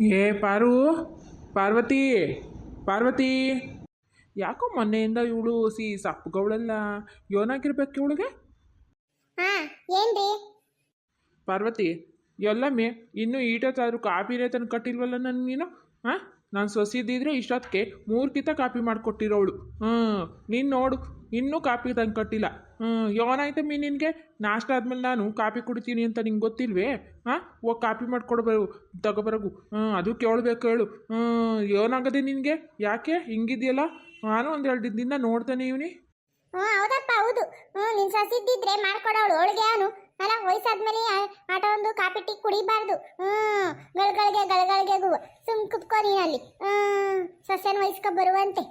ಏ ಪಾರು ಪಾರ್ವತಿ ಪಾರ್ವತಿ. ಯಾಕೋ ಮೊನ್ನೆಯಿಂದ ಇವಳು ಸಿ ಸಪ್ಪುಗವಳೆಲ್ಲ ಯೋನಾಗಿರ್ಬೇಕು ಇವಳಿಗೆ? ಪಾರ್ವತಿ ಎಲ್ಲಮ್ಮೆ ಇನ್ನೂ ತಾರು ಕಾಪಿ ರೇತನ ಕಟ್ಟಿಲ್ವಲ್ಲ ನನ್ನ ನೀನು ಹಾಂ? ನಾನು ಸೊಸಿದ್ದಿದ್ರೆ ಇಷ್ಟೊತ್ತಿಗೆ ಮೂರು ಕಿತ ಕಾಪಿ ಮಾಡಿಕೊಟ್ಟಿರೋಳು ಹ್ಞೂ ನೀನು ನೋಡು, ಇನ್ನೂ ಕಾಪಿ ತಂದು ಕಟ್ಟಿಲ್ಲ. ಹ್ಞೂ ಯೋನಾಯ್ತಮ್ಮಿ ನಿನಗೆ? ನಾಷ್ಟ ಆದಮೇಲೆ ನಾನು ಕಾಪಿ ಕುಡಿತೀನಿ ಅಂತ ನಿಂಗೆ ಗೊತ್ತಿಲ್ವೇ? ಹಾಂ, ಓ, ಕಾಪಿ ಮಾಡ್ಕೊಡ್ಬರು ತಗೋಬರಗು ಹ್ಞೂ ಅದು ಕೇಳಬೇಕು ಹೇಳು ಹ್ಞೂ ಏನಾಗದೆ ನಿನಗೆ? ಯಾಕೆ? ಹಿಂಗಿದೆಯಲ್ಲ? ನಾನು ಒಂದು ಎರಡು ದಿನದಿಂದ ನೋಡ್ತಾನೆ ಇವನಿ. ಹ್ಞೂ ಹೌದಪ್ಪ, ಹೌದು. ಹ್ಞೂ ನಿನ್ನ ಸಸಿದ್ದಿದ್ರೆ ಮಾಡ್ಕೊಡೋಳು ಅವಳಿಗೆ ಅವನು ಅಲ್ಲ ವಯಸ್ಸಾದ್ಮೇಲೆ ಮೇಲೆ ಆಟ ಒಂದು ಕಾಫಿ ಟೀ ಕುಡಿಬಾರ್ದು. ಹ್ಞೂ ಗಳಗಳಿಗೆ ಗಳಗಳಿಗೆಗೂ. ಸುಮ್ ಕುತ್ಕೋ ನೀನಲ್ಲಿ ಹ್ಞೂ ಸಸ್ಯನ ವಯಸ್ಕೊ ಬರುವಂತೆ.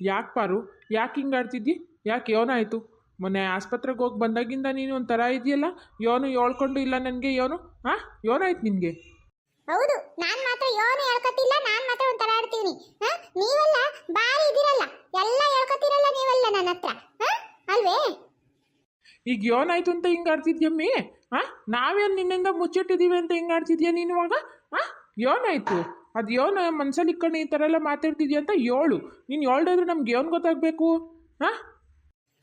ಯಾಕೆ ಪಾರು? ಯಾಕೆ ಹಿಂಗೆ ಆಡ್ತಿದ್ದಿ? ಯಾಕೆ ಯೋನಾಯಿತು ಮೊನ್ನೆ ಆಸ್ಪತ್ರೆಗೆ ಹೋಗಿ ಬಂದಾಗಿಂದ ನೀನು ಒಂಥರ ಇದೆಯಲ್ಲ? ಯೋನು ಹೇಳ್ಕೊಂಡು ಇಲ್ಲ ನನಗೆ ಯೋನು? ಹಾಂ ಯೋನಾಯ್ತು ನಿನಗೆ? ಹೌದು ನಾನು ಮಾತ್ರ ಯೋನು ಹೇಳ್ಕೊತಿಲ್ಲ ನಾನು ಮಾತ್ರ ಒಂಥರ ಆಡ್ತೀನಿ. ಹಾ? ನೀವೆಲ್ಲ ಬಾರಿ ಇದಿರಲ್ಲ ಎಲ್ಲ ಹೇಳ್ಕೊತಿರಲ್ಲ ನೀವೆಲ್ಲ ನನ್ನ ಹತ್ರ. ಹಾ? ಅಲ್ವೇ? ಈಗ ಯೋನಾಯ್ತು ಅಂತ ಹಿಂಗೆ ಆಡ್ತಿದ್ಯಮ್ಮಿ ಹಾಂ ನಾವೇನು ನಿನ್ನಿಂದ ಮುಚ್ಚಿಟ್ಟಿದ್ದೀವಿ ಅಂತ ಹಿಂಗೆ ಆಡ್ತಿದ್ಯಾ ನೀನು ಇವಾಗ? ಹಾಂ ಏನಾಯ್ತು? ಅದು ಯೋನ ಮನ್ಸಲ್ಲಿ ಇಟ್ಕೊಂಡು ಈ ಥರ ಎಲ್ಲ ಮಾತಾಡ್ತಿದ್ಯಾ ಅಂತ ಏಳು. ನೀನು ಹೇಳ್ದಾದ್ರೆ ನಮ್ಗೆ ಯೋನ್ ಗೊತ್ತಾಗಬೇಕು? ಹಾಂ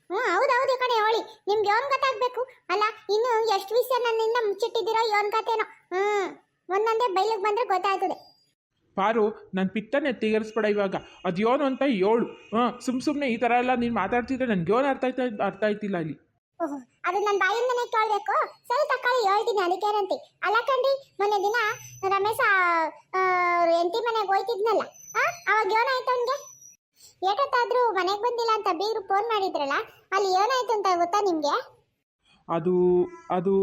ಹ್ಞೂ ಹೌದು ಹೌದು ಈ ಕಡೆ ಹೇಳಿ ನಿಮ್ಗೆ ಯೋನ್ ಗೊತ್ತಾಗ್ಬೇಕು? ಅಲ್ಲ ಇನ್ನು ಎಷ್ಟು ವಿಷಯ ನನ್ನಿಂದ ಮುಚ್ಚಿಟ್ಟಿದ್ದೀರೋ ಯೋನ್ ಕತೆನೋ ಹ್ಞೂ ಒಂದೊಂದೇ ಬೈಲಿಗೆ ಬಂದ್ರೆ ಗೊತ್ತಾಗ್ತದೆ ಪಾರು ನನ್ನ ಪಿತ್ತನೆ ತೀರಿಸ್ಬೇಡ ಇವಾಗ. ಅದು ಯೋನು ಅಂತ ಏಳು. ಹಾಂ ಸುಮ್ಮ ಸುಮ್ಮನೆ ಈ ಥರ ಎಲ್ಲ ನೀನು ಮಾತಾಡ್ತಿದ್ರೆ ನನಗೆ ಯೋನು ಅರ್ಥ ಆಯ್ತಾ ಅರ್ಥ ಆಯ್ತಿಲ್ಲ ಓಹೋ ಅದು ನನ್ನ ಬಾಯಿಂದನೇ ಕೇಳಬೇಕು. ಸರಿ ತಕೊಳ್ಳಿ ಹೇಳ್ತೀನಿ ಅದಕ್ಕೇನಂತೆ ಅಲ್ಲ ಕಣ್ರಿ ಮೊನ್ನೆ ದಿನ ರಮೇಶ ಎಂಟಿ ಮನೆಗೆ ಹೋಯ್ತಿದ್ನಲ್ಲ ಆ ಅವಾಗ ಏನಾಯ್ತು ಅವನಿಗೆ? ಏಟೊತ್ತಾದ್ರೂ ಮನೆಗೆ ಬಂದಿಲ್ಲ ಅಂತ ಬೀಗರು ಫೋನ್ ಮಾಡಿದ್ರಲ್ಲ ಅಲ್ಲಿ ಏನಾಯ್ತು ಅಂತ ಗೊತ್ತಾ ನಿಮಗೆ? ಅದು ಅದು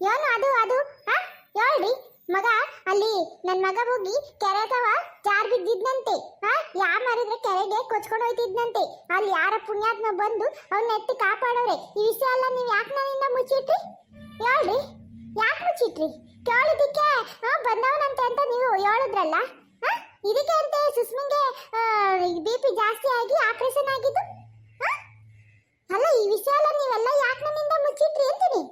ಏನು ಅದು ಅದು ಹಾ ಹೇಳ್ರಿ. ಮಗ, ಅಲ್ಲಿ ನನ್ನ ಮಗ ಹೋಗಿ ಕೆರೆ ತವ ಜಾರ್ ಬಿದ್ದಿದ್ನಂತೆ. ಹಾ ಯಾರ್ ಮಾರಿದ್ರೆ ಕೆರೆಗೆ ಕೊಚ್ಕೊಂಡು ಹೋಯ್ತಿದ್ನಂತೆ. ಅಲ್ಲಿ ಯಾರ ಪುಣ್ಯಾತ್ಮ ಬಂದು ಅವ್ನ ಎತ್ತಿ ಕಾಪಾಡೋರೆ ಈ ವಿಷಯ ಎಲ್ಲ ನೀವು ಯಾಕೆ ನನ್ನಿಂದ ಮುಚ್ಚಿಟ್ರಿ? ಹೇಳ್ರಿ. ಯಾಕೆ ಮುಚ್ಚಿಟ್ರಿ? ಕೇಳಿದಕ್ಕೆ ಬಂದವನಂತೆ ಅಂತ ನೀವು ಹೇಳಿದ್ರಲ್ಲ? ಇದಕ್ಕೆ ಅಂತೆ ಸುಸ್ಮಿಂಗೆ ಬಿ ಪಿ ಜಾಸ್ತಿ ಆಗಿ ಆಪರೇಷನ್ ಆಗಿದ್ದು? ಅಲ್ಲ, ಈ ವಿಷಯ ಎಲ್ಲ ನೀವೆಲ್ಲ ಯಾಕೆ ನನ್ನಿಂದ ಮುಚ್ಚಿಟ್ರಿ ಅಂತೀನಿ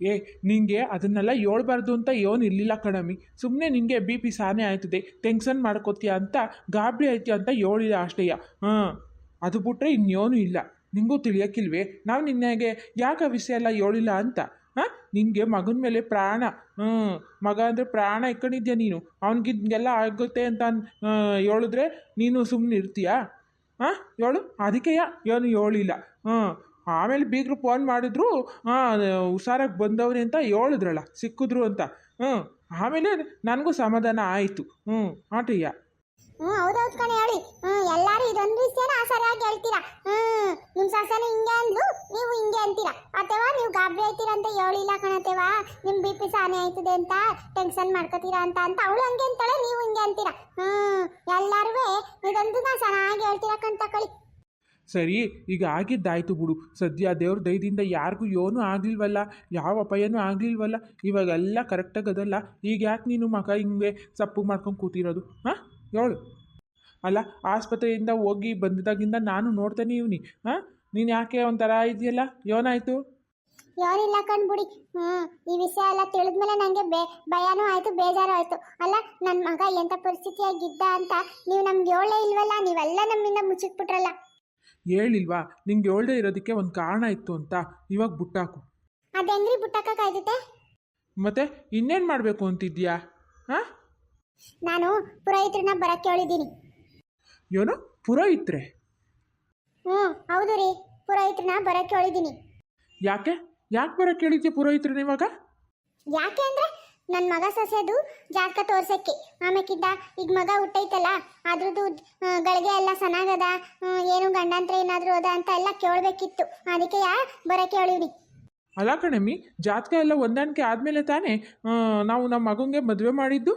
ಏ, ನಿಂಗೆ ಅದನ್ನೆಲ್ಲ ಹೇಳ್ಬಾರ್ದು ಅಂತ ಏನು ಇರಲಿಲ್ಲ ಕಣಮಿ ಸುಮ್ಮನೆ ನಿಂಗೆ ಬಿ ಪಿ ಸಾನೆ ಆಯ್ತದೆ. ಟೆನ್ಷನ್ ಮಾಡ್ಕೋತೀಯ ಅಂತ ಗಾಬರಿ ಆಯ್ತು ಅಂತ ಹೇಳಿದ ಅಷ್ಟೇಯ. ಹಾಂ, ಅದು ಬಿಟ್ಟರೆ ಇನ್ನೇನು ಇಲ್ಲ. ನಿಂಗೂ ತಿಳಿಯೋಕ್ಕಿಲ್ವೇ? ನಾವು ನಿನ್ನೆಗೆ ಯಾಕೆ ವಿಷಯ ಎಲ್ಲ ಹೇಳಿಲ್ಲ ಅಂತ? ಹಾಂ ನಿನಗೆ ಮಗನ ಮೇಲೆ ಪ್ರಾಣ. ಹ್ಞೂ ಮಗ ಅಂದರೆ ಪ್ರಾಣ ಇಟ್ಕೊಂಡಿದ್ಯಾ ನೀನು? ಅವ್ನಿಗಿದ್ಗೆಲ್ಲ ಆಗುತ್ತೆ ಅಂತ ಹೇಳಿದ್ರೆ ನೀನು ಸುಮ್ಮನೆ ಇರ್ತೀಯಾ ಹಾಂ, ಹೇಳು. ಅದಕ್ಕೆಯ ಏನು ಹೇಳಿಲ್ಲ. ಹಾಂ ಆಮೇಲೆ ಬೀಗರು ಫೋನ್ ಮಾಡಿದ್ರು ಹಾಂ ಹುಷಾರಾಗಿ ಬಂದವ್ರಿ ಅಂತ ಹೇಳಿದ್ರಲ್ಲ, ಸಿಕ್ಕಿದ್ರು ಅಂತ. ಹ್ಞೂ ಆಮೇಲೆ ನನಗೂ ಸಮಾಧಾನ ಆಯಿತು. ಹ್ಞೂ ಆಟಯ್ಯ ಹ್ಞೂ ಹೌದೌದು ಕಣೆ, ಹೇಳಿ. ಹ್ಞೂ ಎಲ್ಲರೂ ಇದೊಂದು ವಿಷಯನ ಸರಿಯಾಗಿ ಹೇಳ್ತೀರಾ? ಹ್ಞೂ ನಿಮ್ಮ ಸಸನ ಹಿಂಗೆ ಅಂದ್ಲು, ನೀವು ಹಿಂಗೆ ಅಂತೀರಾ? ಅಥವಾ ನೀವು ಗಾಬರಿ ಆಯ್ತೀರಾ ಅಂತ ಹೇಳಿಲ್ಲ ಕಣತೆವಾ ನಿಮ್ಮ ಬಿ ಪಿ ಸಾನೆ ಆಯ್ತದೆ ಅಂತ ಟೆನ್ಷನ್ ಮಾಡ್ಕೋತೀರಾ ಅಂತ ಅಂತ ಅವಳು ಹಂಗೆ ಅಂತಾಳೆ, ನೀವು ಹಿಂಗೆ ಅಂತೀರಾ? ಹ್ಞೂ ಎಲ್ಲರೂ ಇದೊಂದು ನಾ ಚೆನ್ನಾಗಿ ಹೇಳ್ತೀರಾ ಕಣ್ ತಕೊಳ್ಳಿ ಸರಿ, ಈಗ ಆಗಿದ್ದಾಯ್ತು ಬಿಡು. ಸದ್ಯ ದೇವ್ರ ದಯದಿಂದ ಯಾರಿಗೂ ಏನೂ ಆಗಲಿಲ್ವಲ್ಲ? ಯಾವ ಅಪಾಯನೂ ಆಗಲಿಲ್ವಲ್ಲ? ಇವಾಗೆಲ್ಲ ಕರೆಕ್ಟಾಗಿ ಅದಲ್ಲ. ಈಗ ಯಾಕೆ ನೀನು ಮಗ ಹಿಂಗೆ ಸಪ್ಪು ಮಾಡ್ಕೊಂಡು ಕೂತಿರೋದು? ಹಾಂ? ಹೇಳು ಅಲ್ಲ, ಆಸ್ಪತ್ರೆಯಿಂದ ಹೋಗಿ ಬಂದಿದ್ದಾಗಿಂದ ನಾನು ನೋಡ್ತೇನೆ ಇವ್ನಿ. ಹಾಂ? ನೀನು ಯಾಕೆ ಒಂಥರ ಇದೆಯಲ್ಲ? ಏನಾಯಿತು ಯಾರಿಲ್ಲ ಕಣ್ಬಿಡಿ ಹ್ಞೂ ಈ ವಿಷಯ ಎಲ್ಲ ತಿಳಿದ್ಮೇಲೆ ನನಗೆ ಬೇ, ಭಯನೂ ಆಯಿತು, ಬೇಜಾರು ಆಯಿತು. ಅಲ್ಲ ನನ್ನ ಮಗ ಎಂಥ ಪರಿಸ್ಥಿತಿಯಾಗಿದ್ದ ಅಂತ ನೀವು ನಮ್ಗೆ ಹೇಳೇ ಇಲ್ವಲ್ಲ? ನೀವೆಲ್ಲ ನಮ್ಮಿಂದ ಮುಚ್ಚಿಟ್ಬಿಟ್ರಲ್ಲ. ಹೇಳಿಲ್ವಾ? ನಿಂಗೆ ಹೇಳ್ದೆ ಇರೋದಕ್ಕೆ ಒಂದು ಕಾರಣ ಇತ್ತು ಅಂತ ಇವಾಗ ಬುಟ್ಟಾಕು. ಅದು ಹೆಂಗ್ರಿ ಬುಟ್ಟಕ್ಕಾಯ್ತದೆ ಮತ್ತೆ ಇನ್ನೇನು ಮಾಡಬೇಕು ಅಂತಿದ್ಯಾ ಹಾಂ? ನಾನು ಪುರೋಹಿತ್ರನ್ನ ಬರಕ್ಕೆ ಹೇಳಿದ್ದೀನಿ. ಏನು ಪುರೋಹಿತ್ರೆ? ಹ್ಞೂ ಹೌದು ರೀ ಪುರೋಹಿತ್ರನ್ನ ಬರಕ್ಕೆ ಹೇಳಿದ್ದೀನಿ. ಯಾಕೆ? ಯಾಕೆ ಬರಕ್ಕೆ ಹೇಳಿದ್ಯಾ ಪುರೋಹಿತ್ರನ ಇವಾಗ? ಯಾಕೆ ಅಂದರೆ ನನ್ನ ಮಗ ಸೊಸೆದು ಜಾತಕ ತೋರ್ಸಕ್ಕೆ. ಆಮೇಕಿದ್ದ ಈಗ ಮಗ ಹುಟ್ಟೈತಲ್ಲ, ಅದ್ರದ್ದು ಗಳಿಗೆ ಎಲ್ಲ ಚೆನ್ನಾಗದ ಏನು ಗಂಡಂತ್ರ ಏನಾದರೂ ಅದ ಅಂತ ಎಲ್ಲ ಕೇಳಬೇಕಿತ್ತು. ಅದಕ್ಕೆ ಯಾ ಬರಕ್ಕೆ ಹೇಳಿವ್ನಿ ಅಲ್ಲ ಕಣಮ್ಮಿ, ಜಾತಕ ಎಲ್ಲ ಹೊಂದಾಣಿಕೆ ಆದಮೇಲೆ ತಾನೇ ನಾವು ನಮ್ಮ ಮಗಂಗೆ ಮದುವೆ ಮಾಡಿದ್ದು?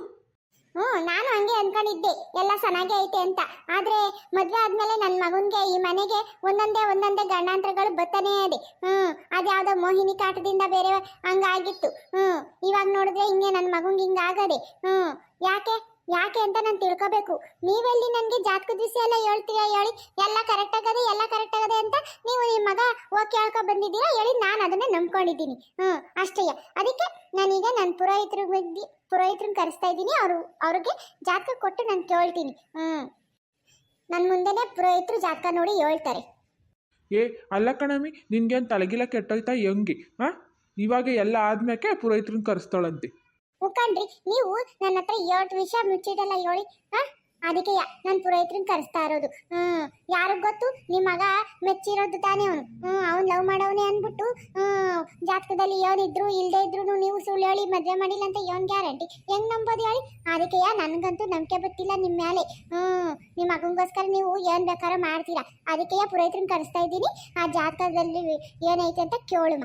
ಹ್ಞೂ ನಾನು ಹಂಗೆ ಅನ್ಕೊಂಡಿದ್ದೆ. ಎಲ್ಲ ಚೆನ್ನಾಗಿ ಐತೆ ಅಂತ. ಆದರೆ ಮದುವೆ ಆದಮೇಲೆ ನನ್ನ ಮಗನಿಗೆ ಈ ಮನೆಗೆ ಒಂದೊಂದೇ ಒಂದೊಂದೇ ಗಂಡಾಂತರಗಳು ಬರ್ತಾನೇ ಇದೆ. ಹ್ಞೂ ಅದ್ಯಾವುದೋ ಮೋಹಿನಿ ಕಾಟದಿಂದ ಬೇರೆ ಹಂಗಾಗಿತ್ತು. ಹ್ಞೂ ಇವಾಗ ನೋಡಿದ್ರೆ ಹಿಂಗೆ ನನ್ನ ಮಗಂಗೆ ಹಿಂಗಾಗದೆ ಹ್ಞೂ ಯಾಕೆ? ಯಾಕೆ ಅಂತ ನಾನು ತಿಳ್ಕೋಬೇಕು. ನೀವೆಲ್ಲಿ ನನಗೆ ಜಾತಕದ ವಿಷಯ ಎಲ್ಲ ಹೇಳ್ತೀರಾ ಹೇಳಿ? ಎಲ್ಲ ಕರೆಕ್ಟ್ ಆಗದೆ, ಎಲ್ಲ ಕರೆಕ್ಟ್ ಆಗದೆ ಅಂತ ನೀವು ನಿಮ್ಮ ಮಗ ಹೋಗಿ ಕೇಳ್ಕೊ ಬಂದಿದ್ದೀರಾ ಹೇಳಿ ನಾನು ಅದನ್ನ ನಂಬ್ಕೊಂಡಿದ್ದೀನಿ. ಹ್ಞೂ ಅಷ್ಟೇ. ಅದಕ್ಕೆ ನಾನೀಗ ನನ್ನ ಪುರೋಹಿತರ ಬಗ್ಗೆ ಪುರೋಹಿತ್ರನ್ನ ಕರೆಸ್ತಾ ಇದ್ದೀನಿ. ಅವರು, ಅವ್ರಿಗೆ ಜಾತಕ ಕೊಟ್ಟು ನಾನು ಕೇಳ್ತೀನಿ. ಹ್ಞೂ ನನ್ನ ಮುಂದೆನೇ ಪುರೋಹಿತರು ಜಾತಕ ನೋಡಿ ಹೇಳ್ತಾರೆ. ಏ, ಅಲ್ಲ ಕಣಮಿ ನಿನ್ಗೇನು ತಲೆಗಿಲ್ಲ ಕೆಟ್ಟೋಯ್ತಾ ಹೆಂಗೆ? ಹಾಂ? ಇವಾಗ ಎಲ್ಲ ಆದ್ಮ್ಯಾಕೆ ಪುರೋಹಿತ್ರನ್ನ ಕರೆಸ್ತಾಳಂತೆ? ಮುಖಂಡ್ರಿ, ನೀವು ನನ್ನ ಹತ್ರ ಏಟ್ ವಿಷಯ ಮುಚ್ಚಿಡಲ್ಲ ಹೇಳಿ. ಹಾ? ಅದಕ್ಕೆ ನಾನು ಪುರೋಹಿತ್ರನ್ ಕರೆಸ್ತಾ ಇರೋದು. ಹ್ಮ್. ಯಾರಿಗ್ ಗೊತ್ತು? ನಿಮ್ಮ ಮಗ ಮೆಚ್ಚಿರೋದು ತಾನೇ ಅವನು. ಹ್ಮ್, ಅವ್ನು ಲವ್ ಮಾಡವನೇ ಅನ್ಬಿಟ್ಟು ಹ್ಮ್, ಜಾತಕದಲ್ಲಿ ಇದ್ರು ಇಲ್ದೇ ಇದ್ರು ನೀವು ಸುಳ್ಳು ಹೇಳಿ ಮದ್ವೆ ಮಾಡಿಲ್ಲ ಅಂತ ಏನ್ ಗ್ಯಾರಂಟಿ? ಹೆಂಗ್ ನಂಬೋದು ಹೇಳಿ? ಅದಕ್ಕೆ ನನಗಂತೂ ನಂಬಿಕೆ ಬತ್ತಿಲ್ಲ ನಿಮ್ಮ ಮೇಲೆ ಹ್ಮ್ ನಿಮ್ಮ ಮಗನಿಗೋಸ್ಕರ ನೀವು ಏನ್ ಬೇಕಾರ ಮಾಡ್ತೀರಾ. ಅದಕ್ಕೆ ಪುರೋಹಿತ್ರನ್ ಕರೆಸ್ತಾ ಇದ್ದೀನಿ. ಆ ಜಾತಕದಲ್ಲಿ ಏನೈತೆ ಅಂತ ಕೇಳುಮ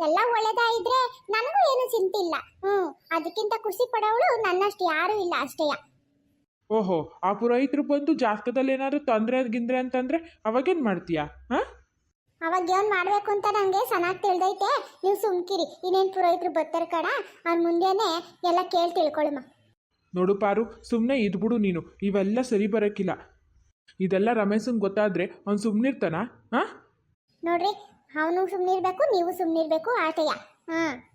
ಎಲ್ಲ ಒಳ್ಳೇದಾಯಿದ್ರೆ ನನಗೂ ಏನು ಚಿಂತಿಲ್ಲ. ಹ್ಮ್ ಅದಕ್ಕಿಂತ ಖುಷಿ ಪಡೋಳು ನನ್ನಷ್ಟು ಯಾರು ಇಲ್ಲ ಅಷ್ಟೇಯ ಓಹೋ ಆ ಪುರೋಹಿತರು ಬಂದು ಜಾತಕದಲ್ಲಿ ಏನಾದರೂ ತೊಂದರೆ ಗಿಂದ್ರೆ ಅಂತಂದ್ರೆ ಅವಾಗೇನು ಮಾಡ್ತೀಯಾ? ಹಾಂ? ಅವಾಗ ಏನ್ ಮಾಡ್ಬೇಕು ಅಂತ ನಂಗೆ ಚೆನ್ನಾಗಿ ತಿಳಿದೈತೆ. ನೀವು ಸುಮ್ಕಿರಿ ಇನ್ನೇನ್ ಪುರೋಹಿತರು ಬರ್ತಾರೆ ಕಡ ಅವ್ರ ಮುಂದೆನೆ ಎಲ್ಲ ಕೇಳಿ ತಿಳ್ಕೊಳಮ್ಮ ನೋಡು ಪಾರು ಸುಮ್ಮನೆ ಇದ್ಬಿಡು ನೀನು ಇವೆಲ್ಲ ಸರಿ ಬರೋಕ್ಕಿಲ್ಲ ಇದೆಲ್ಲ ರಮೇಶಂಗೆ ಗೊತ್ತಾದ್ರೆ ಅವ್ನು ಸುಮ್ಮನಿರ್ತಾನ ಹಾಂ? ನೋಡ್ರಿ ಅವನು ಸುಮ್ಮನಿರ್ಬೇಕು ನೀವು ಸುಮ್ಮನಿರ್ಬೇಕು ಆಟಯ್ಯ. ಹಾ.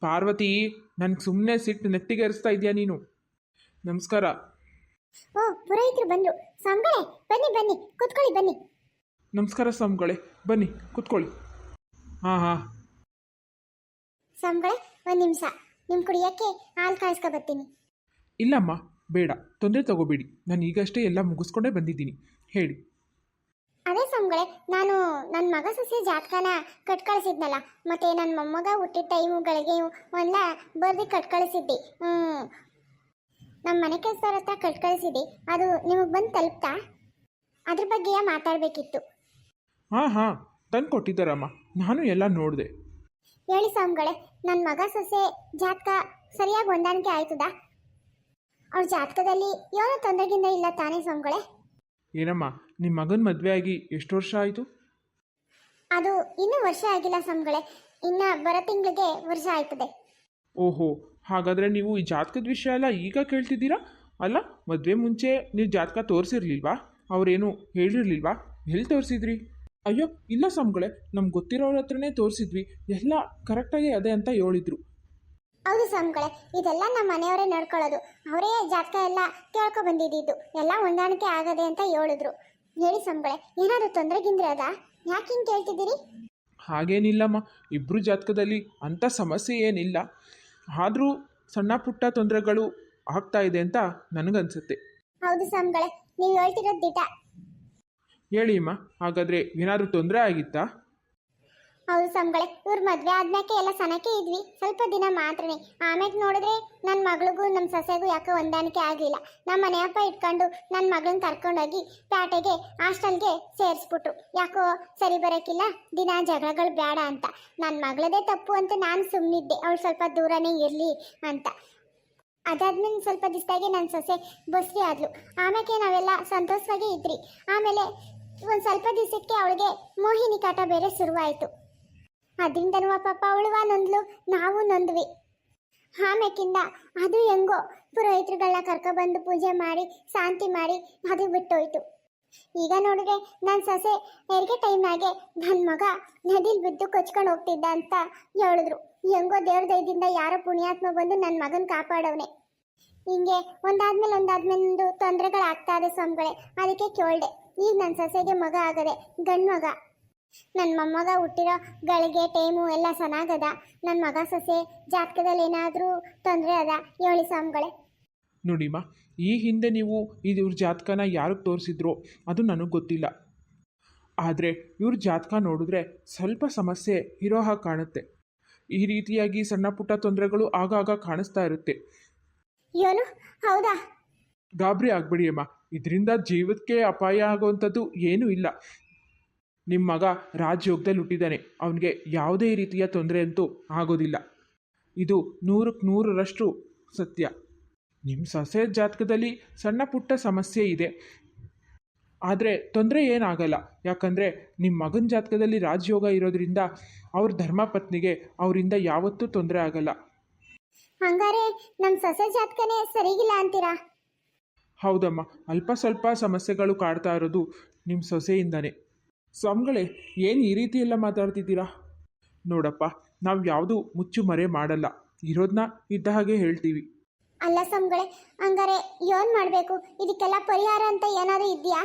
ಪಾರ್ವತಿ ನನಗೆ ಸುಮ್ಮನೆ ಸಿಟ್ಟು ನೆತ್ತಿಗೇರಿಸ್ತಾ ಇದೆಯಾ ನೀನು? ನಮಸ್ಕಾರ. ಓ ಪುರೋಹಿತರು ಬಂದ್ರು. ಸಂಬಳೆ ಬನ್ನಿ ಬನ್ನಿ ಕುತ್ಕೊಳ್ಳಿ ಬನ್ನಿ. ನಮಸ್ಕಾರ ಸ್ವಾಮಿಗಳೇ ಬನ್ನಿ ಕೂತ್ಕೊಳ್ಳಿ. ಹಾಂ ಹಾಂ. ಸ್ವಾಮಿಗಳೇ ಒಂದು ನಿಮಿಷ. ನಿಮ್ಮ ಕುಡಿಯಕ್ಕೆ ಹಾಲು ಕಾಯಿಸ್ಕೊ ಬರ್ತೀನಿ. ಇಲ್ಲಮ್ಮ ಬೇಡ. ತೊಂದರೆ ತಗೋಬೇಡಿ. ನಾನು ಈಗಷ್ಟೇ ಎಲ್ಲ ಮುಗಿಸ್ಕೊಂಡೇ ಬಂದಿದ್ದೀನಿ. ಹೇಳಿ. ಅದೇ ಸ್ವಾಮಿಗಳೇ ನಾನು ನನ್ನ ಮಗ ಸೊಸೆ ಜಾತಕನ ಕಟ್ ಕಳಿಸಿದ್ನಲ್ಲ ಮತ್ತೆ ನನ್ನ ಮೊಮ್ಮಗ ಹುಟ್ಟಿದ ಟೈಮುಗಳಿಗೆ ಒಂದ ಬರ್ದು ಕಟ್ ಕಳಿಸಿದ್ದೆ ಹ್ಞೂ ನಮ್ಮ ಮನೆ ಕೆಲಸದವ್ರ ಹತ್ರ ಕಟ್ ಕಳಿಸಿದ್ದೆ ಅದು ನಿಮಗೆ ಬಂದು ತಲುಪ್ತಾ? ಅದ್ರ ಬಗ್ಗೆ ಮಾತಾಡಬೇಕಿತ್ತು. ಹಾಂ ಹಾಂ. ತಂದು ಕೊಟ್ಟಿದ್ದಾರಮ್ಮ. ನಾನು ಎಲ್ಲ ನೋಡಿದೆ. ಹೇಳಿ ಸ್ವಾಮಿಗಳೇ ನನ್ನ ಮಗ ಸೊಸೆ ಜಾತಕ ಸರಿಯಾಗಿ ಹೊಂದಾಣಿಕೆ ಆಯ್ತದ? ಅವ್ರ ಜಾತಕದಲ್ಲಿ ಏನೋ ತೊಂದರೆಗಿಂದ ಇಲ್ಲ ತಾನೇ ಸ್ವಾಮಿಗಳೇ ಏನಮ್ಮ? ನಿಮ್ಮ ಮಗನ ಮದುವೆ ಆಗಿ ಎಷ್ಟು ವರ್ಷ ಆಯಿತು? ಅದು ಇನ್ನೂ ವರ್ಷ ಆಗಿಲ್ಲ ಸ್ವಾಮಿಗಳೇ. ಇನ್ನ ಬರ ತಿಂಗಳಿಗೆ ವರ್ಷ ಆಯ್ತದೆ. ಓಹೋ ಹಾಗಾದರೆ ನೀವು ಈ ಜಾತಕದ ವಿಷಯ ಎಲ್ಲ ಈಗ ಕೇಳ್ತಿದ್ದೀರಾ? ಅಲ್ಲ ಮದುವೆ ಮುಂಚೆ ನೀವು ಜಾತಕ ತೋರಿಸಿರ್ಲಿಲ್ವಾ? ಅವರೇನು ಹೇಳಿರ್ಲಿಲ್ವಾ? ಎಲ್ಲಿ ತೋರಿಸಿದ್ರಿ? ಅಯ್ಯೋ ಇಲ್ಲ ಸ್ವಾಮಿಗಳೇ ನಮ್ಗೆ ಗೊತ್ತಿರೋರ ಹತ್ರನೇ ತೋರಿಸಿದ್ವಿ. ಎಲ್ಲ ಕರೆಕ್ಟಾಗಿ ಅದೇ ಅಂತ ಹೇಳಿದ್ರು. ಹೌದು ಸ್ವಾಮಿಗಳೇ ಇದೆಲ್ಲ ನಮ್ಮ ಮನೆಯವರೇ ನೋಡ್ಕೊಳ್ಳೋದು. ಅವರೇ ಜಾತಕ ಎಲ್ಲ ಕೇಳ್ಕೊ ಬಂದಿದ್ದು. ಎಲ್ಲ ಹೊಂದಾಣಿಕೆ ಆಗದೆ ಅಂತ ಹೇಳಿದ್ರು. ಹೇಳಿ ಸ್ವಾಮಿಗಳೇ ಏನಾದ್ರು ತೊಂದರೆ ಗಿಂದ್ರೆ ಅದ? ಯಾಕೆ ಹಿಂಗೆ ಕೇಳ್ತಿದ್ದೀರಿ? ಹಾಗೇನಿಲ್ಲಮ್ಮ ಇಬ್ಬರು ಜಾತಕದಲ್ಲಿ ಅಂಥ ಸಮಸ್ಯೆ ಏನಿಲ್ಲ. ಆದರೂ ಸಣ್ಣ ಪುಟ್ಟ ತೊಂದರೆಗಳು ಆಗ್ತಾ ಇದೆ ಅಂತ ನನಗನ್ಸುತ್ತೆ. ಹೌದು ಸ್ವಾಮಿಗಳೇ ನೀವು ಹೇಳ್ತಿರೋದು ದಿಟ. ಹೇಳಿ ಅಮ್ಮ ಹಾಗಾದರೆ ಏನಾದರೂ ತೊಂದರೆ ಆಗಿತ್ತಾ? ಹೌದು ಸಂಗಳೆ ಇವ್ರ ಮದ್ವೆ ಆದ್ಮ್ಯಾಕೆ ಎಲ್ಲ ಸನಕ್ಕೆ ಇದ್ವಿ. ಸ್ವಲ್ಪ ದಿನ ಮಾತ್ರನೇ. ಆಮೇಲೆ ನೋಡಿದ್ರೆ ನನ್ನ ಮಗಳಿಗೂ ನಮ್ಮ ಸೊಸೆಗೂ ಯಾಕೋ ಹೊಂದಾಣಿಕೆ ಆಗಲಿಲ್ಲ. ನಮ್ಮ ಮನೆಯಪ್ಪ ಇಟ್ಕೊಂಡು ನನ್ನ ಮಗಳನ್ನ ಕರ್ಕೊಂಡೋಗಿ ಪ್ಯಾಟೆಗೆ, ಹಾಸ್ಟೆಲ್ಗೆ ಸೇರಿಸ್ಬಿಟ್ರು. ಯಾಕೋ ಸರಿ ಬರೋಕ್ಕಿಲ್ಲ ದಿನ ಜಗಳಗಳು ಬೇಡ ಅಂತ. ನನ್ನ ಮಗಳದೇ ತಪ್ಪು ಅಂತ ನಾನು ಸುಮ್ಮನಿದ್ದೆ ಅವಳು ಸ್ವಲ್ಪ ದೂರನೇ ಇರಲಿ ಅಂತ. ಅದಾದ್ಮೇಲೆ ಸ್ವಲ್ಪ ದಿವಸದಾಗೆ ನನ್ನ ಸೊಸೆ ಬಸ್ರಿ ಆದ್ಲು. ಆಮೇಲೆ ನಾವೆಲ್ಲ ಸಂತೋಷವಾಗಿ ಇದ್ರಿ. ಆಮೇಲೆ ಒಂದು ಸ್ವಲ್ಪ ದಿವಸಕ್ಕೆ ಅವಳಿಗೆ ಮೋಹಿನಿ ಕಾಟ ಬೇರೆ ಶುರುವಾಯಿತು. ಅದರಿಂದನೂ ಪಾಪ ಅವಳುವ ನೊಂದ್ಲು, ನಾವು ನೊಂದ್ವಿ. ಆಮೇಕಿಂದ ಅದು ಹೆಂಗೋ ಪುರೋಹಿತರುಗಳನ್ನ ಕರ್ಕೊಬಂದು ಪೂಜೆ ಮಾಡಿ, ಶಾಂತಿ ಮಾಡಿ ಅದು ಬಿಟ್ಟೋಯ್ತು. ಈಗ ನೋಡಿದ್ರೆ ನನ್ನ ಸೊಸೆ ಹೆರಿಗೆ ಟೈಮ್ನಾಗೆ ನನ್ನ ಮಗ ನದಿಲಿ ಬಿದ್ದು ಕೊಚ್ಕೊಂಡು ಹೋಗ್ತಿದ್ದ ಅಂತ ಹೇಳಿದ್ರು. ಹೆಂಗೋ ದೇವ್ರ ದಯದಿಂದ ಯಾರೋ ಪುಣ್ಯಾತ್ಮ ಬಂದು ನನ್ನ ಮಗನ ಕಾಪಾಡವನೆ. ಹಿಂಗೆ ಒಂದಾದ್ಮೇಲೆ ಒಂದಾದ್ಮೇಲೆ ಒಂದು ತೊಂದರೆಗಳಾಗ್ತಾ ಇದೆ ಸ್ವಾಮಿಗಳೇ, ಅದಕ್ಕೆ ಕೇಳ್ದೆ. ಈಗ ನನ್ನ ಸೊಸೆಗೆ ಮಗ ಆಗದೆ ಗಂಡು ಮಗ ನನ್ನ ಮೊಮ್ಮಗ ಹುಟ್ಟಿರೋ ಗಳಿಗೆ ಟೈಮು ಎಲ್ಲ ಚೆನ್ನಾಗದ ನನ್ನ ಮಗ ಸೊಸೆ ಜಾತಕದಲ್ಲಿ ಏನಾದರೂ ತೊಂದರೆ ಅದ. ಹೇಳಿ ಸ್ವಾಮಿಗಳೇ. ನೋಡಿಮ್ಮ ಈ ಹಿಂದೆ ನೀವು ಇವ್ರ ಜಾತಕನ ಯಾರಿಗೆ ತೋರಿಸಿದ್ರು ಅದು ನನಗೆ ಗೊತ್ತಿಲ್ಲ. ಆದರೆ ಇವ್ರ ಜಾತಕ ನೋಡಿದ್ರೆ ಸ್ವಲ್ಪ ಸಮಸ್ಯೆ ಇರೋ ಹಾಗೆ ಕಾಣುತ್ತೆ. ಈ ರೀತಿಯಾಗಿ ಸಣ್ಣ ಪುಟ್ಟ ತೊಂದರೆಗಳು ಆಗಾಗ ಕಾಣಿಸ್ತಾ ಇರುತ್ತೆ. ಏನು ಹೌದಾ? ಗಾಬರಿ ಆಗ್ಬಿಡಿಯಮ್ಮ ಇದರಿಂದ ಜೀವಕ್ಕೆ ಅಪಾಯ ಆಗುವಂಥದ್ದು ಏನೂ ಇಲ್ಲ. ನಿಮ್ಮ ಮಗ ರಾಜಯೋಗದಲ್ಲಿ ಹುಟ್ಟಿದ್ದಾನೆ. ಅವನಿಗೆ ಯಾವುದೇ ರೀತಿಯ ತೊಂದರೆ ಅಂತೂ ಆಗೋದಿಲ್ಲ. ಇದು ನೂರಕ್ಕೆ ನೂರರಷ್ಟು ಸತ್ಯ. ನಿಮ್ಮ ಸೊಸೆ ಜಾತಕದಲ್ಲಿ ಸಣ್ಣ ಪುಟ್ಟ ಸಮಸ್ಯೆ ಇದೆ. ಆದರೆ ತೊಂದರೆ ಏನಾಗಲ್ಲ. ಯಾಕಂದರೆ ನಿಮ್ಮ ಮಗನ ಜಾತಕದಲ್ಲಿ ರಾಜಯೋಗ ಇರೋದ್ರಿಂದ ಅವ್ರ ಧರ್ಮಪತ್ನಿಗೆ ಅವರಿಂದ ಯಾವತ್ತೂ ತೊಂದರೆ ಆಗಲ್ಲ. ಹಂಗಾರೆ ನಮ್ಮ ಸೊಸೆ ಜಾತಕನೇ ಸರಿಗಿಲ್ಲ ಅಂತೀರಾ? ಹೌದಮ್ಮ. ಅಲ್ಪ ಸ್ವಲ್ಪ ಸಮಸ್ಯೆಗಳು ಕಾಡ್ತಾ ಇರೋದು ನಿಮ್ಮ ಸೊಸೆಯಿಂದನೇ. ಸ್ವಾಮಿಗಳೇ ಏನು ಈ ರೀತಿ ಎಲ್ಲ ಮಾತಾಡ್ತಿದ್ದೀರಾ? ನೋಡಪ್ಪ ನಾವು ಯಾವುದು ಮುಚ್ಚು ಮರೆ ಮಾಡಲ್ಲ. ಇರೋದನ್ನ ಇದ್ದ ಹಾಗೆ ಹೇಳ್ತೀವಿ. ಅಲ್ಲ ಸ್ವಾಮಿಗಳೇ ಹಂಗಾರೆ ಏನ್ ಮಾಡಬೇಕು? ಇದಕ್ಕೆಲ್ಲ ಪರಿಹಾರ ಅಂತ ಏನಾದ್ರು ಇದೆಯಾ?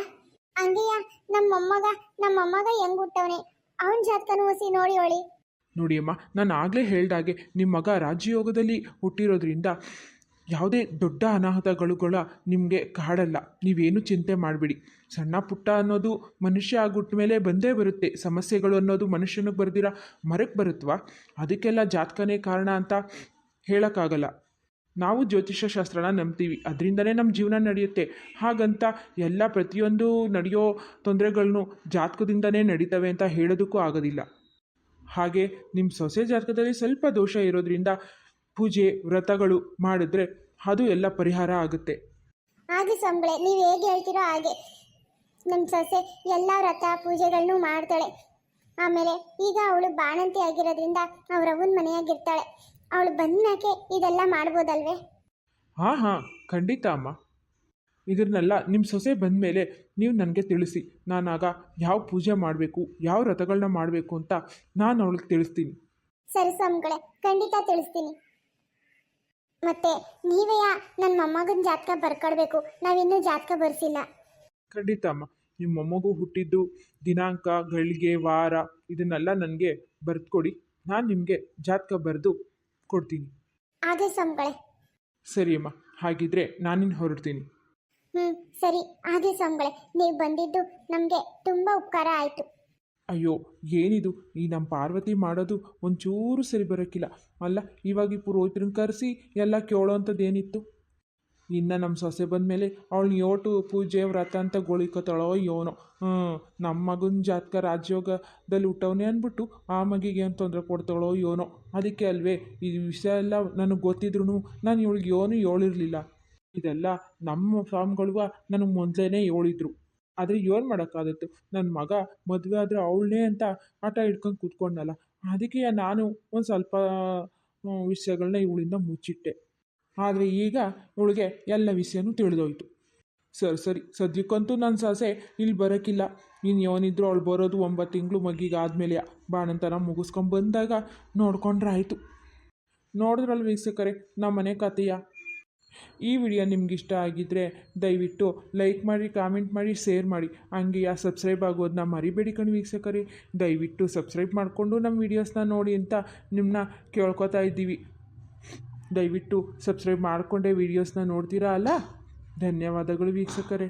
ಹಂಗೆಯ ನಮ್ಮ ಮೊಮ್ಮಗ ನಮ್ಮ ಮೊಮ್ಮಗ ಹೆಂಗ್ ಹುಟ್ಟವನೆ? ಅವನ್ ಜಾತಕನ ಹೊಸಿ ನೋಡಿ ಹೊಳಿ ನೋಡಿ ಅಮ್ಮ ನಾನು ಆಗಲೇ ಹೇಳ್ದಾಗೆ ನಿಮ್ಮ ಮಗ ರಾಜಯೋಗದಲ್ಲಿ ಹುಟ್ಟಿರೋದ್ರಿಂದ ಯಾವುದೇ ದೊಡ್ಡ ಅನಾಹುತಗಳುಗಳ ನಿಮಗೆ ಕಾಡಲ್ಲ. ನೀವೇನು ಚಿಂತೆ ಮಾಡಬೇಡಿ. ಸಣ್ಣ ಪುಟ್ಟ ಅನ್ನೋದು ಮನುಷ್ಯ ಆಗಿಟ್ಟ ಮೇಲೆ ಬಂದೇ ಬರುತ್ತೆ. ಸಮಸ್ಯೆಗಳು ಅನ್ನೋದು ಮನುಷ್ಯನಿಗೆ ಬರ್ದಿರ ಮರಕ್ಕೆ ಬರುತ್ತವಾ ಅದಕ್ಕೆಲ್ಲ ಜಾತಕನೇ ಕಾರಣ ಅಂತ ಹೇಳೋಕ್ಕಾಗಲ್ಲ. ನಾವು ಜ್ಯೋತಿಷ್ಯ ಶಾಸ್ತ್ರನ ನಂಬ್ತೀವಿ. ಅದರಿಂದನೇ ನಮ್ಮ ಜೀವನ ನಡೆಯುತ್ತೆ. ಹಾಗಂತ ಎಲ್ಲ ಪ್ರತಿಯೊಂದು ನಡೆಯೋ ತೊಂದರೆಗಳನ್ನು ಜಾತಕದಿಂದನೇ ನಡೀತವೆ ಅಂತ ಹೇಳೋದಕ್ಕೂ ಆಗೋದಿಲ್ಲ. ಹಾಗೆ ನಿಮ್ಮ ಸೊಸೆ ಜಾತಕದಲ್ಲಿ ಸ್ವಲ್ಪ ದೋಷ ಇರೋದ್ರಿಂದ ಪೂಜೆ ವ್ರತಗಳು ಮಾಡಿದ್ರೆ ಅದು ಎಲ್ಲ ಪರಿಹಾರ ಆಗುತ್ತೆ. ಹಾಗೆ ಸಂಬಳೆ ನೀವು ಹೇಗೆ ಹೇಳ್ತೀರೋ ಹಾಗೆ. ನಮ್ಮ ಸೊಸೆ ಎಲ್ಲ ವ್ರತ ಪೂಜೆಗಳನ್ನು ಮಾಡ್ತಾಳೆ. ಆಮೇಲೆ ಈಗ ಅವಳು ಬಾಣಂತಿ ಆಗಿರೋದ್ರಿಂದ ಅವ್ರ ಅವನ ಮನೆಯಾಗಿರ್ತಾಳೆ. ಅವಳು ಬಂದಾಕೆ ಇದೆಲ್ಲ ಮಾಡ್ಬೋದಲ್ವೇ? ಹಾಂ ಹಾಂ ಖಂಡಿತ ಅಮ್ಮ. ಇದನ್ನೆಲ್ಲ ನಿಮ್ಮ ಸೊಸೆ ಬಂದ ಮೇಲೆ ನೀವು ನನಗೆ ತಿಳಿಸಿ. ನಾನಾಗ ಯಾವ ಪೂಜೆ ಮಾಡಬೇಕು ಯಾವ ವ್ರತಗಳನ್ನ ಮಾಡಬೇಕು ಅಂತ ನಾನು ಅವಳಿಗೆ ತಿಳಿಸ್ತೀನಿ. ಸರಿ ಸ್ವಾಮಿಗಳೇ ಖಂಡಿತ ತಿಳಿಸ್ತೀನಿ. ಮತ್ತೆ ನೀವೇ ನನ್ನ ಮೊಮ್ಮಗನ ಜಾತಕ ಬರ್ಕೊಡ್ಬೇಕು. ನಾವಿನ್ನೂ ಜಾತಕ ಬರ್ಸಿಲ್ಲ. ಖಂಡಿತ ಅಮ್ಮ. ನಿಮ್ಮ ಮೊಮ್ಮಗು ಹುಟ್ಟಿದ್ದು ದಿನಾಂಕ ಗಳಿಗೆ ವಾರ ಇದನ್ನೆಲ್ಲ ನನಗೆ ಬರೆದುಕೊಡಿ. ನಾನು ನಿಮಗೆ ಜಾತಕ ಬರೆದು ಕೊಡ್ತೀನಿ. ಅದೇ ಸ್ವಾಮಿಗಳೇ ಸರಿ ಅಮ್ಮ. ಹಾಗಿದ್ರೆ ನಾನಿನ್ ಹೊರಡ್ತೀನಿ. ಹ್ಞೂ ಸರಿ. ಹಾಗೆ ಸ್ವಾಮಿಗಳೇ ನೀವು ಬಂದಿದ್ದು ನಮಗೆ ತುಂಬ ಉಪಕಾರ ಆಯಿತು. ಅಯ್ಯೋ, ಏನಿದು? ಈ ನಮ್ಮ ಪಾರ್ವತಿ ಮಾಡೋದು ಒಂಚೂರು ಸರಿ ಬರೋಕ್ಕಿಲ್ಲ ಅಲ್ಲ, ಇವಾಗ ಈ ಪುರೋಹಿತ್ರನ್ನ ಕರೆಸಿ ಎಲ್ಲ ಕೇಳೋವಂಥದ್ದು ಏನಿತ್ತು ಇನ್ನು ನಮ್ಮ ಸೊಸೆ ಬಂದಮೇಲೆ ಅವಳು ಯೋಟು, ಪೂಜೆ, ವ್ರತ ಅಂತ ಗೋಳಿಕೋತಾಳೋ ಯೋನೋ ಹ್ಞೂ ನಮ್ಮ ಮಗನ ಜಾತಕ ರಾಜ್ಯೋಗದಲ್ಲಿ ಹುಟ್ಟವನೇ ಅಂದ್ಬಿಟ್ಟು ಆ ಮಗಿಗೆ ಏನು ತೊಂದರೆ ಕೊಡ್ತಾಳೋ ಯೋನೋ ಅದಕ್ಕೆ ಅಲ್ವೇ, ಈ ವಿಷಯ ಎಲ್ಲ ನನಗೆ ಗೊತ್ತಿದ್ರು ನಾನು ಇವಳಿಗೆ ಯೋನು ಹೇಳಿರಲಿಲ್ಲ. ಇದೆಲ್ಲ ನಮ್ಮ ಫಾರ್ಮ್ಗಳಿಗೂ ನನಗೆ ಮೊದಲೇ ಹೇಳಿದ್ರು. ಆದರೆ ಏನು ಮಾಡೋಕ್ಕಾಗತ್ತು? ನನ್ನ ಮಗ ಮದುವೆ ಆದರೆ ಅವಳನ್ನೇ ಅಂತ ಆಟ ಹಿಡ್ಕೊಂಡು ಕೂತ್ಕೊಂಡಲ್ಲ. ಅದಕ್ಕೆ ನಾನು ಒಂದು ಸ್ವಲ್ಪ ವಿಷಯಗಳನ್ನ ಇವಳಿಂದ ಮುಚ್ಚಿಟ್ಟೆ. ಆದರೆ ಈಗ ಇವಳಿಗೆ ಎಲ್ಲ ವಿಷಯನೂ ತಿಳಿದೋಯ್ತು. ಸರಿ ಸರಿ. ಸದ್ಯಕ್ಕಂತೂ ನನ್ನ ಸಾಸೆ ಇಲ್ಲಿ ಬರೋಕ್ಕಿಲ್ಲ ಇನ್ನು ಯಾವನಿದ್ರು ಅವಳು ಬರೋದು ಒಂಬತ್ತು ತಿಂಗಳು ಮಗಿಗೆ ಆದಮೇಲೆ ಬಾಣಂತನ ಮುಗಿಸ್ಕೊಂಡು ಬಂದಾಗ ನೋಡ್ಕೊಂಡ್ರೆ ಆಯಿತು ನೋಡಿದ್ರಲ್ಲಿ ವೀಕ್ಷಕರೇ ನಮ್ಮ ಮನೆ ಕಥೆಯ ಈ ವಿಡಿಯೋ ನಿಮ್ಗೆ ಇಷ್ಟ ಆಗಿದ್ದರೆ ದಯವಿಟ್ಟು ಲೈಕ್ ಮಾಡಿ, ಕಾಮೆಂಟ್ ಮಾಡಿ, ಶೇರ್ ಮಾಡಿ. ಹಂಗೆ ಸಬ್ಸ್ಕ್ರೈಬ್ ಆಗೋದನ್ನ ಮರಿಬೇಡಿ ಕಣ್ ವೀಕ್ಷಕರೇ. ದಯವಿಟ್ಟು ಸಬ್ಸ್ಕ್ರೈಬ್ ಮಾಡಿಕೊಂಡು ನಮ್ಮ ವೀಡಿಯೋಸ್ನ ನೋಡಿ ಅಂತ ನಿಮ್ಮನ್ನ ಕೇಳ್ಕೊತಾ ಇದ್ದೀವಿ. ದಯವಿಟ್ಟು ಸಬ್ಸ್ಕ್ರೈಬ್ ಮಾಡಿಕೊಂಡೇ ವಿಡಿಯೋಸ್ನ ನೋಡ್ತೀರಾ ಅಲ್ಲ? ಧನ್ಯವಾದಗಳು ವೀಕ್ಷಕರೇ.